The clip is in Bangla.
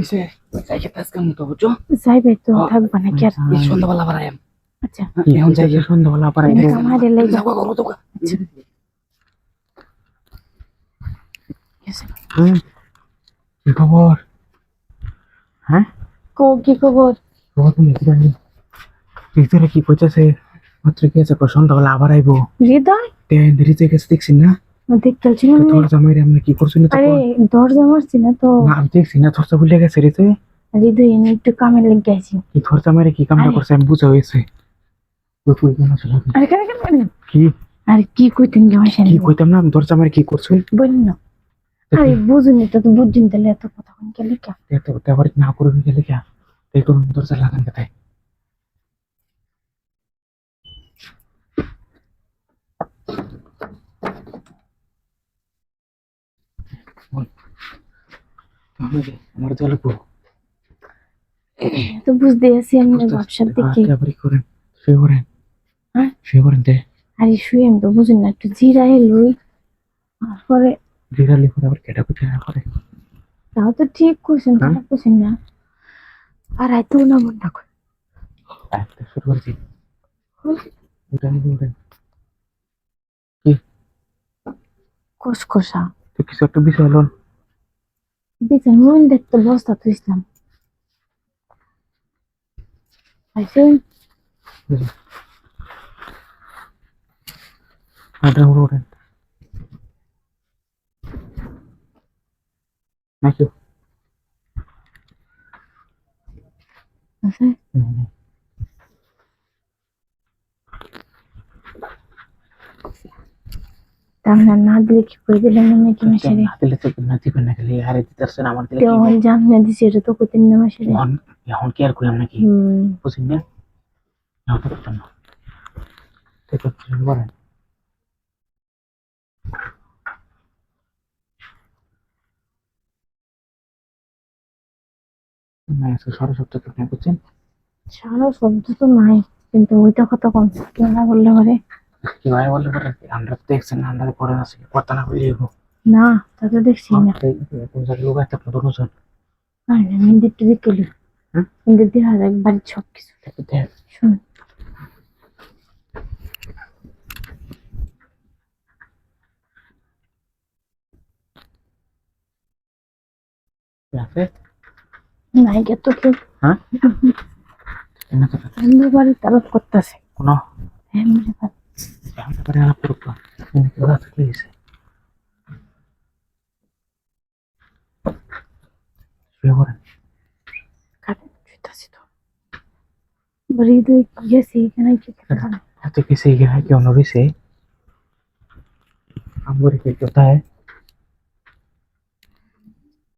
কিসে যাই খেতে আজকের মতো বুঝছ যাইবে তো থাকবা না কি আর? সন্ধ্যাবেলা আবার আয়াম আচ্ছা। এখন যাই সন্ধ্যাবেলা আবার আইবো। আমারে লই যাব করব তো কি খবর? হ্যাঁ? কো কি খবর? খবর তুমি কি জানি। ভিতরে কি কইতেছে মাত্র কি আছে? সন্ধ্যাবেলা আবার আইবো। হৃদয়? দেরিতে গেছে দেখছি না? দেখতে পাচ্ছি না। তো আমি। তোর জামাই রে আমরা কি করছি না আরে দরজা মারছি না তো। না আমি দেখছি না ভুলে গেছে রে তুই। হৃদয় এনে একটু কামে লেগে গেছি কি কামটা করছে? আমি বুঝা হয়েছে। তুই কই কেন আরে কেন কেন কেন? কি? আরে কি কইতেন জামাই কি কইতাম না তোর কি না। আরে বুঝুনি তো বুঝুন তাহলে এত কথা কোন কে এত তারপরে না করে গেলে কি কোন দরজা লাগান কোথায় আমার তো তো বুঝতে আছি আমি ব্যবসার দিকে। তারপরে করেন শুয়ে করেন হ্যাঁ? শুয়ে করেন দে। আরে শুয়ে আমি তো বুঝুন না একটু জিরাই লই তারপরে বিড়ালি করে আবার কেটা কুটে না করে। তাও তো ঠিক কইছেন হ্যাঁ? খারাপ কইছেন না। আর আইতো না মন না শুরু করছি। উঠেন উঠেন। তো কিছু একটা বিষয় হলো দিতেন মন দেখতে বস্তা তো ইসলাম আইসে উঠেন উঠেন নাকি আছে তাহলে না দিলে কি করে দিলেন নাকি মাসেরে না দিলে তো না দিবেন না খালি আরে দিতেছেন আমার দিলে কি তেমন জান না দিছে এটা তো কইতেন না মাসেরে। এখন এখন কি আর কইলাম নাকি? বুঝিন না? এখন তো করতাম না। ঠিক আছে বলেন। না আজকে সপ্তাহ আপনি সারা শব্দ তো নাই কিন্তু ওইটা কথা কম না বললে পারে। কীভাবে বললে পরে আমরা তো দেখছেন আমরা পরে আছে কথা না হব না তা তো দেখছি না। কোন জায়গায় লোক আছে আপনার দুজন আর মন্দির টুদির গেলি হুম? মন্দির দিয়ে আর একবার সব কিছু। দেখ শুন। আছে? নাই গে তো কেউ হ্যাঁ? তো এমনি বাড়ি তারফ করতেছে কোনো? এমনি বাড়ি এখন তো পারে আলাপ করব ওরা থাকলে গেছে শুয়ে পড়েন কারণ শুইতাছি তো বাড়ি দুই গেছি এখানে কি খেতে পারে এত কিছু গিয়ে